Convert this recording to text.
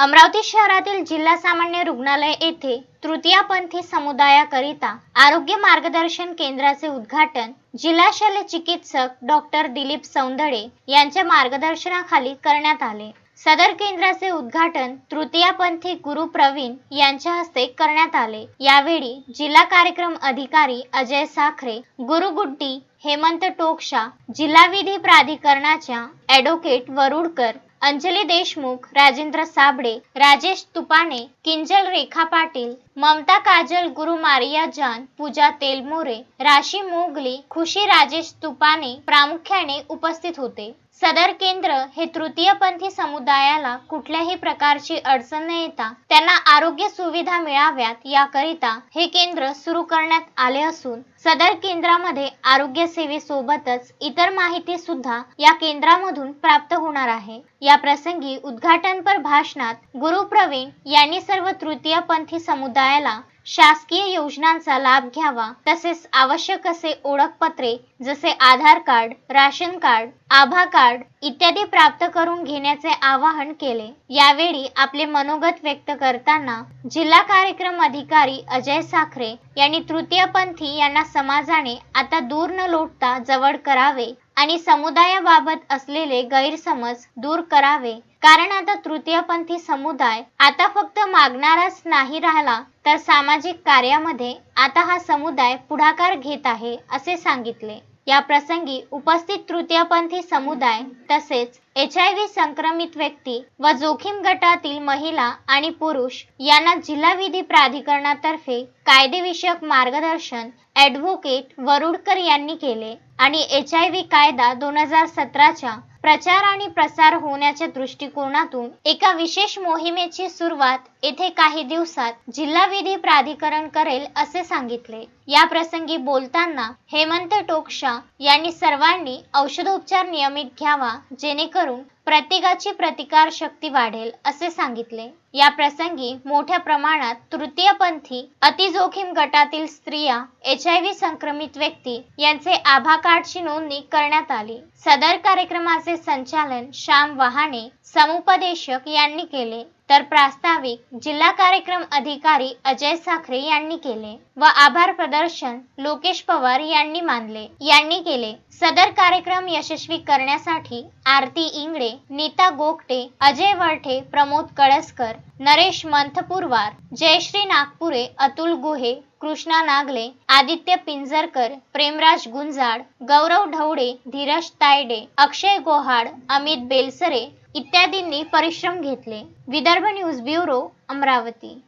अमरावती शहरातील जिल्हा सामान्य रुग्णालय येथे तृतीयपंथी समुदायाकरिता आरोग्य मार्गदर्शन केंद्राचे उद्घाटन जिल्हा शल्य चिकित्सक डॉक्टर दिलीप सौंदळे यांच्या मार्गदर्शनाखाली करण्यात आले. सदर केंद्राचे उद्घाटन तृतीयपंथी गुरु प्रवीण यांच्या हस्ते करण्यात आले. यावेळी जिल्हा कार्यक्रम अधिकारी अजय साखरे गुरु गुड्डी हेमंत टोकशा जिल्हा विधी प्राधिकरणाच्या ॲडव्होकेट वरुडकर अंजली देशमुख राजेंद्र साबळे राजेश तुपाणे किंजल रेखा पाटील ममता काजल गुरु मारिया जान पूजा तेलमोरे राशी मोगली खुशी राजेश तुपाने प्रामुख्याने उपस्थित होते. सदर केंद्र हे तृतीयपंथी समुदायाला कुठल्याही प्रकारची अडचण न येता त्यांना आरोग्य सुविधा मिळाव्यात याकरिता हे केंद्र सुरू करण्यात आले असून सदर केंद्रामध्ये आरोग्य सेवेसोबतच इतर माहिती सुद्धा या केंद्रामधून प्राप्त होणार आहे. या प्रसंगी उद्घाटनपर भाषणात गुरु प्रवीण यांनी सर्व तृतीयपंथी समुदाय समुदायाला शासकीय योजनांचा लाभ घ्यावा. तसेच आवश्यक असे ओळखपत्रे जसे Aadhaar card ration card Abha card इत्यादी प्राप्त करून घेण्याचे आवाहन केले. यावेळी आपले मनोगत व्यक्त करताना जिल्हा कार्यक्रम अधिकारी अजय साखरे यांनी तृतीयपंथी यांना समाजाने आता दूर न लोटता जवळ करावे आणि समुदायाबाबत असलेले गैरसमज दूर करावे. कारण आता तृतीयपंथी समुदाय आता फक्त मागणाराच नाही राहिला तर सामाजिक कार्यामध्ये आता हा समुदाय पुढाकार घेत आहे असे सांगितले. या प्रसंगी उपस्थित तृतीयपंथी समुदाय तसेच एच आय व्ही संक्रमित व्यक्ती व जोखीम गटातील महिला आणि पुरुष यांना जिल्हा विधी प्राधिकरणातर्फे कायदेविषयक मार्गदर्शन ॲडव्होकेट वरुडकर यांनी केले आणि एच आय व्ही कायदा दोन हजार सतराच्या प्रचार आणि प्रसार होण्याच्या दृष्टिकोनातून एका विशेष मोहिमेची सुरुवात येथे काही दिवसात जिल्हा विधी प्राधिकरण करेल असे सांगितले. या प्रसंगी बोलताना हेमंत टोकशा यांनी सर्वांनी औषधोपचार नियमित घ्यावा जेणेकरून प्रत्येकाची प्रतिकार शक्ती वाढेल असे सांगितले. या प्रसंगी मोठ्या प्रमाणात तृतीयपंथी अतिजोखीम गटातील स्त्रिया एच आय व्ही संक्रमित व्यक्ती यांचे आभा कार्डची नोंदणी करण्यात आली. सदर कार्यक्रमाचे संचालन श्याम वहाणे समुपदेशक यांनी केले. तर प्रास्ताविक जिल्हा कार्यक्रम अधिकारी अजय साखरे यांनी केले व आभार प्रदर्शन लोकेश पवार यांनी मानले. यांनी केले. सदर कार्यक्रम यशस्वी करण्यासाठी आरती इंगळे नीता गोगटे अजय वरठे प्रमोद कळसकर नरेश मंथपूरवार जयश्री नागपुरे अतुल गुहे कृष्णा नागले आदित्य पिंजरकर प्रेमराज गुंजाड गौरव ढवडे धीरज तायडे अक्षय गोहाड अमित बेलसरे इत्यादींनी परिश्रम घेतले. Vidarbha news bureau Amravati.